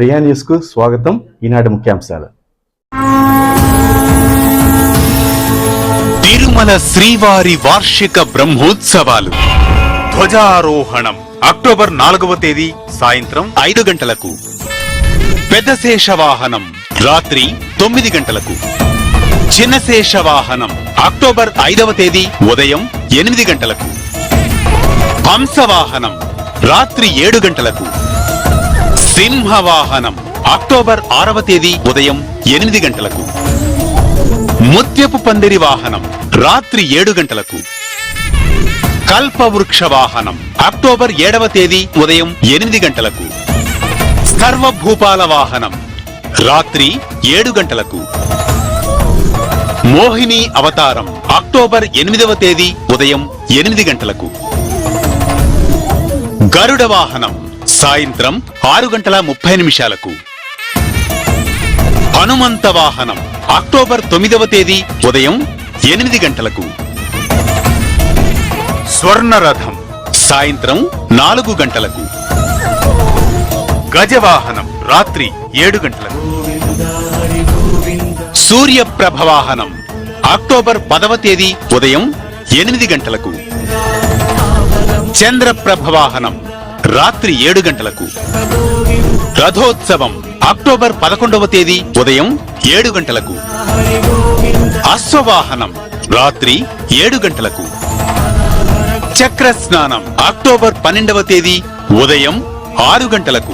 ప్రియా న్యూస్కు స్వాగతం. ఈనాటి ముఖ్యాంశాలు. తిరుమల శ్రీవారి వార్షిక బ్రహ్మోత్సవాలు. ధ్వజారోహణం. అక్టోబర్ నాలుగవ తేదీ సాయంత్రం ఐదు గంటలకు. పెద్ద శేషవాహనం రాత్రి తొమ్మిది గంటలకు. చిన్న శేషవాహనం అక్టోబర్ ఐదవ తేదీ ఉదయం ఎనిమిది గంటలకు. హంసవాహనం రాత్రి ఏడు గంటలకు. సింహవాహనం అక్టోబర్ ఆరవ తేదీ ఉదయం ఎనిమిది గంటలకు. ముత్యపు పందిరి వాహనం రాత్రి ఏడు గంటలకు. కల్పవృక్ష వాహనం అక్టోబర్ ఏడవ తేదీ ఉదయం ఎనిమిది గంటలకు. సర్వభూపాల వాహనం రాత్రి ఏడు గంటలకు. మోహిని అవతారం అక్టోబర్ ఎనిమిదవ తేదీ ఉదయం ఎనిమిది గంటలకు. గరుడ వాహనం సాయంత్రం ఆరు గంటల ముప్పై నిమిషాలకు. హనుమంత వాహనం అక్టోబర్ తొమ్మిదవ తేదీ ఉదయం ఎనిమిది గంటలకు. స్వర్ణరథం సాయంత్రం నాలుగు గంటలకు. గజవాహనం రాత్రి ఏడు గంటలకు. సూర్యప్రభ వాహనం అక్టోబర్ పదవ తేదీ ఉదయం ఎనిమిది గంటలకు. చంద్రప్రభ వాహనం రాత్రి ఏడు గంటలకు. రథోత్సవం అక్టోబర్ పదకొండవ తేదీ ఉదయం ఏడు గంటలకు. అశ్వవాహనం రాత్రి ఏడు గంటలకు. చక్ర స్నానం అక్టోబర్ పన్నెండవ తేదీ ఉదయం ఆరు గంటలకు.